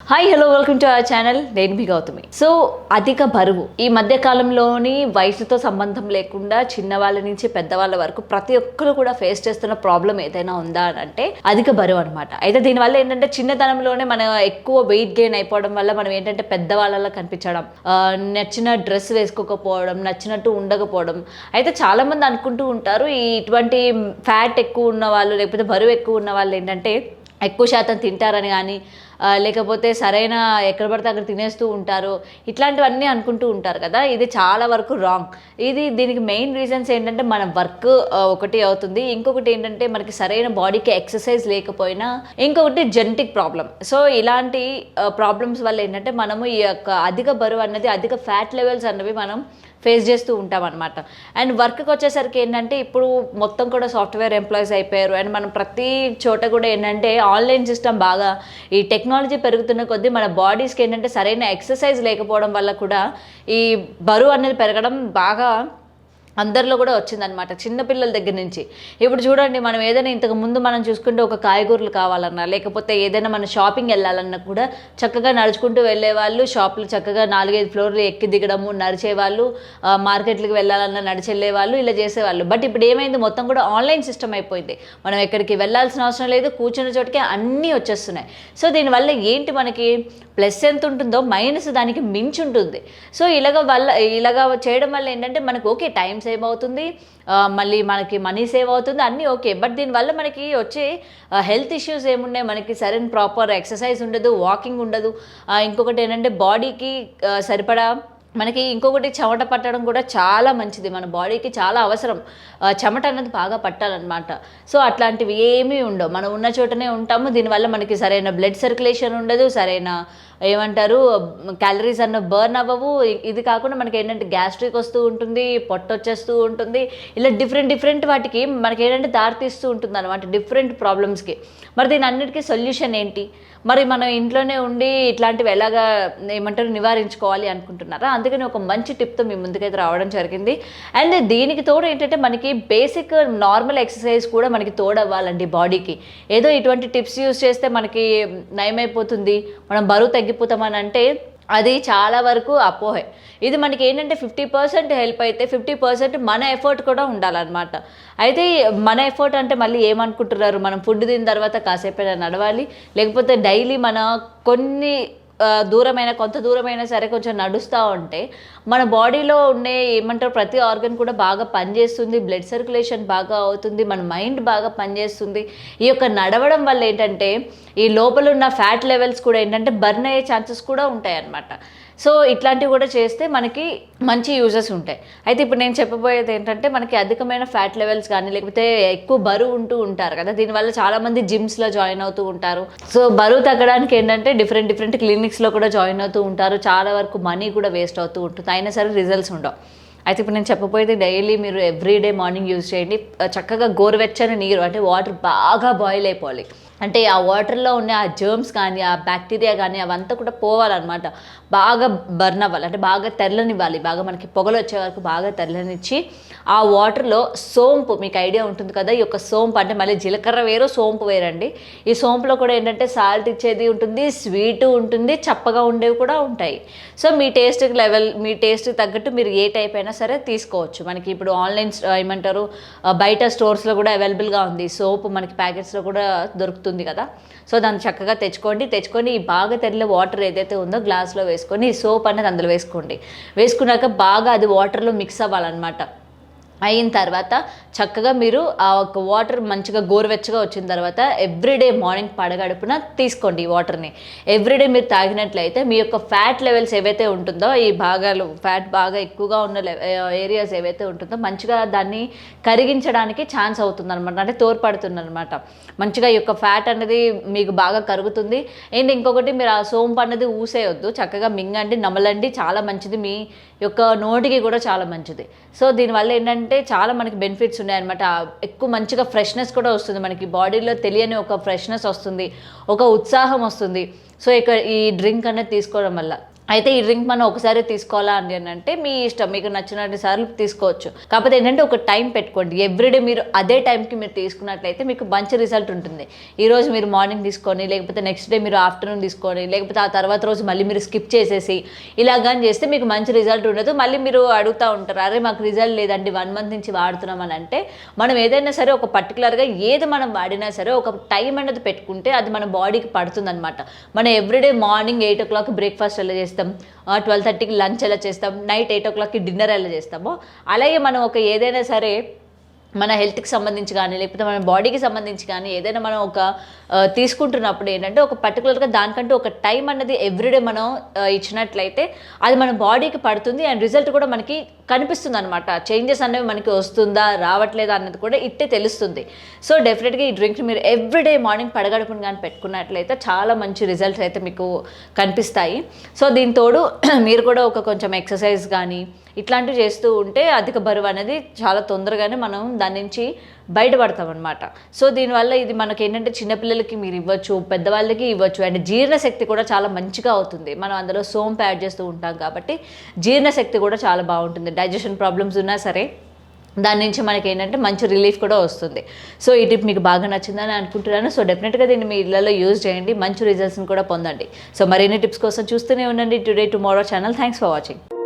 Hi hello welcome to our channel నేను మీ Gautami. So అధిక బరువు ఈ మధ్య కాలంలోని వయసుతో సంబంధం లేకుండా చిన్న వాళ్ళ నుంచి పెద్దవాళ్ళ వరకు ప్రతి ఒక్కరు కూడా ఫేస్ చేస్తున్న ప్రాబ్లం ఏదైనా ఉందా అని అంటే అధిక బరువు అనమాట అయితే దీనివల్ల ఏంటంటే చిన్నతనంలోనే మనం ఎక్కువ వెయిట్ గెయిన్ అయిపోవడం వల్ల మనం ఏంటంటే పెద్దవాళ్ళలా కనిపించడం నచ్చిన డ్రెస్ వేసుకోకపోవడం నచ్చినట్టు ఉండకపోవడం. అయితే చాలామంది అనుకుంటూ ఉంటారు ఈ ఇటువంటి ఫ్యాట్ ఎక్కువ ఉన్న వాళ్ళు లేకపోతే బరువు ఎక్కువ ఉన్న వాళ్ళు ఏంటంటే ఎక్కువ శాతం తింటారని కానీ లేకపోతే సరైన ఎక్కడ పడితే అక్కడ తినేస్తూ ఉంటారు. ఇట్లాంటివన్నీ అనుకుంటూ ఉంటారు కదా. ఇది చాలా వరకు రాంగ్ ఇది దీనికి మెయిన్ రీజన్స్ ఏంటంటే మన వర్క్ ఒకటి అవుతుంది. ఇంకొకటి ఏంటంటే మనకి సరైన బాడీకి ఎక్సర్సైజ్ లేకపోయినా ఇంకొకటి జెనెటిక్ ప్రాబ్లం సో ఇలాంటి ప్రాబ్లమ్స్ వల్ల ఏంటంటే మనము ఈ యొక్క అధిక బరువు అన్నది అధిక ఫ్యాట్ లెవెల్స్ అన్నవి మనం ఫేస్ చేస్తూ ఉంటాం అనమాట అండ్ వర్క్కి వచ్చేసరికి ఏంటంటే ఇప్పుడు మొత్తం కూడా సాఫ్ట్వేర్ ఎంప్లాయీస్ అయిపోయారు. అండ్ మనం ప్రతి చోట కూడా ఏంటంటే ఆన్లైన్ సిస్టమ్ బాగా ఈ టెక్నాలజీ పెరుగుతున్న కొద్దీ మన బాడీస్కి ఏంటంటే సరైన ఎక్సర్సైజ్ లేకపోవడం వల్ల కూడా ఈ బరువు అనేది పెరగడం బాగా అందరిలో కూడా వచ్చిందనమాట చిన్నపిల్లల దగ్గర నుంచి. ఇప్పుడు చూడండి మనం ఏదైనా ఇంతకు ముందు మనం చూసుకుంటే ఒక కాయగూరలు కావాలన్నా లేకపోతే ఏదైనా మనం షాపింగ్ వెళ్ళాలన్నా కూడా చక్కగా నడుచుకుంటూ వెళ్ళే వాళ్ళు షాపులు చక్కగా నాలుగైదు ఫ్లోర్లు ఎక్కి దిగడము నడిచేవాళ్ళు మార్కెట్లకు వెళ్ళాలన్నా నడిచెళ్ళే వాళ్ళు ఇలా చేసేవాళ్ళు. బట్ ఇప్పుడు ఏమైంది మొత్తం కూడా ఆన్లైన్ సిస్టమ్ అయిపోయింది. మనం ఎక్కడికి వెళ్ళాల్సిన అవసరం లేదు కూర్చున్న చోటికి అన్నీ వచ్చేస్తున్నాయి. సో దీనివల్ల ఏంటి మనకి ప్లస్ ఎంత ఉంటుందో మైనస్ దానికి మించి ఉంటుంది. సో ఇలాగ వల్ల ఇలాగ చేయడం వల్ల ఏంటంటే మనకు ఓకే టైం సేవ్ అవుతుంది. మళ్ళీ మనకి మనీ సేవ్ అవుతుంది. అన్నీ ఓకే. బట్ దీనివల్ల మనకి వచ్చే హెల్త్ ఇష్యూస్ ఏమున్నాయి? మనకి సరైన ప్రాపర్ ఎక్సర్సైజ్ ఉండదు వాకింగ్ ఉండదు. ఇంకొకటి ఏంటంటే బాడీకి సరిపడా మనకి ఇంకొకటి చెమట పట్టడం కూడా చాలా మంచిది. మన బాడీకి చాలా అవసరం. చెమట అనేది బాగా పట్టాలన్నమాట. సో అట్లాంటివి ఏమీ ఉండవు. మనం ఉన్న చోటనే ఉంటాము. దీనివల్ల మనకి సరైన బ్లడ్ సర్క్యులేషన్ ఉండదు సరైన ఏమంటారు క్యాలరీస్ అన్న బర్న్ అవ్వవు. ఇది కాకుండా మనకి ఏంటంటే గ్యాస్ట్రిక్ వస్తూ ఉంటుంది పొట్ట వచ్చేస్తూ ఉంటుంది. ఇలా డిఫరెంట్ డిఫరెంట్ వాటికి మనకి ఏంటంటే దారితీస్తూ ఉంటుంది అనమాట డిఫరెంట్ ప్రాబ్లమ్స్కి మరి దీని అన్నిటికీ సొల్యూషన్ ఏంటి? మరి మనం ఇంట్లోనే ఉండి ఇట్లాంటివి ఎలాగా ఏమంటారు నివారించుకోవాలి అనుకుంటున్నారా? అందుకని ఒక మంచి టిప్తో మీ ముందుకైతే రావడం జరిగింది. అండ్ దీనికి తోడు ఏంటంటే మనకి బేసిక్ నార్మల్ ఎక్సర్సైజ్ కూడా మనకి తోడవ్వాలండి బాడీకి. ఏదో ఇటువంటి టిప్స్ యూస్ చేస్తే మనకి నయమైపోతుంది. మనం బరువు తగ్గిపోతామని అంటే అది చాలా వరకు అపోహే. ఇది మనకి ఏంటంటే ఫిఫ్టీ పర్సెంట్ హెల్ప్ అయితే ఫిఫ్టీ పర్సెంట్ మన ఎఫర్ట్ కూడా ఉండాలన్నమాట. అయితే మన ఎఫర్ట్ అంటే మళ్ళీ ఏమనుకుంటున్నారు? మనం ఫుడ్ తిన్న తర్వాత కాసేపైనా నడవాలి. లేకపోతే డైలీ మన కొన్ని దూరమైన కొంత దూరమైనా సరే కొంచెం నడుస్తూ ఉంటే మన బాడీలో ఉండే ఏమంటారు ప్రతి ఆర్గన్ కూడా బాగా పనిచేస్తుంది బ్లడ్ సర్క్యులేషన్ బాగా అవుతుంది మన మైండ్ బాగా పనిచేస్తుంది. ఈ యొక్క నడవడం వల్ల ఏంటంటే ఈ లోపల ఉన్న ఫ్యాట్ లెవెల్స్ కూడా ఏంటంటే బర్న్ అయ్యే ఛాన్సెస్ కూడా ఉంటాయి అన్నమాట సో ఇట్లాంటివి కూడా చేస్తే మనకి మంచి యూజెస్ ఉంటాయి. అయితే ఇప్పుడు నేను చెప్పబోయేది ఏంటంటే మనకి అధికమైన ఫ్యాట్ లెవెల్స్ కానీ లేకపోతే ఎక్కువ బరువు ఉంటూ ఉంటారు కదా. దీనివల్ల చాలామంది జిమ్స్లో జాయిన్ అవుతూ ఉంటారు. సో బరువు తగ్గడానికి ఏంటంటే డిఫరెంట్ డిఫరెంట్ క్లినిక్స్లో కూడా జాయిన్ అవుతూ ఉంటారు. చాలా వరకు మనీ కూడా వేస్ట్ అవుతూ ఉంటుంది. అయినా సరే రిజల్ట్స్ ఉండవు. అయితే ఇప్పుడు నేను చెప్పబోయేది డైలీ మీరు ఎవ్రీడే మార్నింగ్ యూజ్ చేయండి. చక్కగా గోరువెచ్చని నీరు అంటే వాటర్ బాగా బాయిల్ అయిపోవాలి. అంటే ఆ వాటర్లో ఉన్న ఆ జర్మ్స్ కానీ ఆ బ్యాక్టీరియా కానీ అవంతా కూడా పోవాలన్నమాట. బాగా బర్న్ అవ్వాలి. అంటే బాగా తెల్లనివ్వాలి బాగా మనకి పొగలు వచ్చే వరకు బాగా తెల్లనిచ్చి ఆ వాటర్లో సోంపు మీకు ఐడియా ఉంటుంది కదా ఈ యొక్క సోంపు అంటే మళ్ళీ జీలకర్ర వేరు సోంపు వేరండి. ఈ సోంపులో కూడా ఏంటంటే సాల్ట్ ఇచ్చేది ఉంటుంది స్వీట్ ఉంటుంది చప్పగా ఉండేవి కూడా ఉంటాయి. సో మీ టేస్ట్ లెవెల్ మీ టేస్ట్కి తగ్గట్టు మీరు ఏ టైప్ అయినా సరే తీసుకోవచ్చు. మనకి ఇప్పుడు ఆన్లైన్ ఏమంటారు బయట స్టోర్స్లో కూడా అవైలబుల్గా ఉంది. సోపు మనకి ప్యాకెట్స్లో కూడా దొరుకుతుంది కదా. సో దాన్ని చక్కగా తెచ్చుకోండి. తెచ్చుకొని ఈ బాగా తెల్ల వాటర్ ఏదైతే ఉందో గ్లాస్లో వేసుకొని సోప్ అనేది అందులో వేసుకోండి. వేసుకున్నాక బాగా అది వాటర్లో మిక్స్ అవ్వాలన్నమాట. అయిన తర్వాత చక్కగా మీరు ఆ ఒక వాటర్ మంచిగా గోరువెచ్చగా వచ్చిన తర్వాత ఎవ్రీడే మార్నింగ్ పడగడుపున తీసుకోండి ఈ వాటర్ని. ఎవ్రీడే మీరు తాగినట్లయితే మీ యొక్క ఫ్యాట్ లెవెల్స్ ఏవైతే ఉంటుందో ఈ భాగాలు ఫ్యాట్ బాగా ఎక్కువగా ఉన్న ఏరియాస్ ఏవైతే ఉంటుందో మంచిగా దాన్ని కరిగించడానికి ఛాన్స్ అవుతుంది అనమాట అంటే తోడ్పడుతుంది అనమాట మంచిగా ఈ యొక్క ఫ్యాట్ అనేది మీకు బాగా కరుగుతుంది. అండ్ ఇంకొకటి మీరు ఆ సోంపు అనేది ఊసేయొద్దు. చక్కగా మింగండి నమలండి. చాలా మంచిది. మీ యొక్క నోటికి కూడా చాలా మంచిది. సో దీనివల్ల ఏంటంటే చాలా మనకి బెనిఫిట్స్ ఉన్నాయన్నమాట. ఎక్కువ మంచిగా ఫ్రెష్నెస్ కూడా వస్తుంది మనకి. బాడీలో తెలియని ఒక ఫ్రెష్నెస్ వస్తుంది. ఒక ఉత్సాహం వస్తుంది. సో ఇక్కడ ఈ డ్రింక్ అనేది తీసుకోవడం వల్ల. అయితే ఈ డ్రింక్ మనం ఒకసారి తీసుకోవాలా అని అంటే మీ ఇష్టం మీకు నచ్చినన్ని సార్లు తీసుకోవచ్చు. కాకపోతే ఏంటంటే ఒక టైం పెట్టుకోండి. ఎవ్రీడే మీరు అదే టైంకి మీరు తీసుకున్నట్లయితే మీకు మంచి రిజల్ట్ ఉంటుంది. ఈరోజు మీరు మార్నింగ్ తీసుకొని లేకపోతే నెక్స్ట్ డే మీరు ఆఫ్టర్నూన్ తీసుకొని లేకపోతే ఆ తర్వాత రోజు మళ్ళీ మీరు స్కిప్ చేసేసి ఇలా కానీ చేస్తే మీకు మంచి రిజల్ట్ ఉండదు. మళ్ళీ మీరు అడుగుతూ ఉంటారు అరే మాకు రిజల్ట్ లేదండి వన్ మంత్ నుంచి వాడుతున్నాం అని అంటే మనం ఏదైనా సరే ఒక పర్టికులర్గా ఏది మనం వాడినా సరే ఒక టైం అనేది పెట్టుకుంటే అది మన బాడీకి పడుతుంది అనమాట మనం everyday morning eight o'clock breakfast ఎలా చేస్తే? ట్వెల్వ్ థర్టీకి లంచ్ ఎలా చేస్తాం? నైట్ ఎయిట్ ఓ క్లాక్కి డిన్నర్ ఎలా చేస్తామో. అలాగే మనం ఒక ఏదైనా సరే మన హెల్త్కి సంబంధించి కానీ లేకపోతే మన బాడీకి సంబంధించి కానీ ఏదైనా మనం ఒక తీసుకుంటున్నప్పుడు ఏంటంటే ఒక పర్టికులర్గా దానికంటూ ఒక టైం అన్నది ఎవ్రీడే మనం ఇచ్చినట్లయితే అది మన బాడీకి పడుతుంది. అండ్ రిజల్ట్ కూడా మనకి కనిపిస్తుంది అనమాట చేంజెస్ అనేవి మనకి వస్తుందా రావట్లేదా అన్నది కూడా ఇట్టే తెలుస్తుంది. సో డెఫినెట్గా ఈ డ్రింక్ని మీరు ఎవ్రీడే మార్నింగ్ పడగడుపుని కానీ పెట్టుకున్నట్లయితే చాలా మంచి రిజల్ట్స్ అయితే మీకు కనిపిస్తాయి. సో దీని తోడు మీరు కూడా ఒక కొంచెం ఎక్సర్సైజ్ కానీ ఇట్లాంటివి చేస్తూ ఉంటే అధిక బరువు అనేది చాలా తొందరగానే మనం దాని నుంచి బయటపడతాం అనమాట సో దీనివల్ల ఇది మనకి ఏంటంటే చిన్నపిల్లలకి మీరు ఇవ్వచ్చు పెద్దవాళ్ళకి ఇవ్వచ్చు అండ్ జీర్ణశక్తి కూడా చాలా మంచిగా అవుతుంది. మనం అందులో సోంపు యాడ్ చేస్తూ ఉంటాం కాబట్టి జీర్ణశక్తి కూడా చాలా బాగుంటుంది. డైజెషన్ ప్రాబ్లమ్స్ ఉన్నా సరే దాని నుంచి మనకి ఏంటంటే మంచి రిలీఫ్ కూడా వస్తుంది. సో ఈ టిప్ మీకు బాగా నచ్చిందని అనుకుంటున్నాను. సో డెఫినెట్గా దీన్ని మీ ఇళ్ళలో యూజ్ చేయండి. మంచి రిజల్ట్స్ని కూడా పొందండి. సో మరిన్ని టిప్స్ కోసం చూస్తూనే ఉండండి. Today tomorrow channel. Thanks for watching.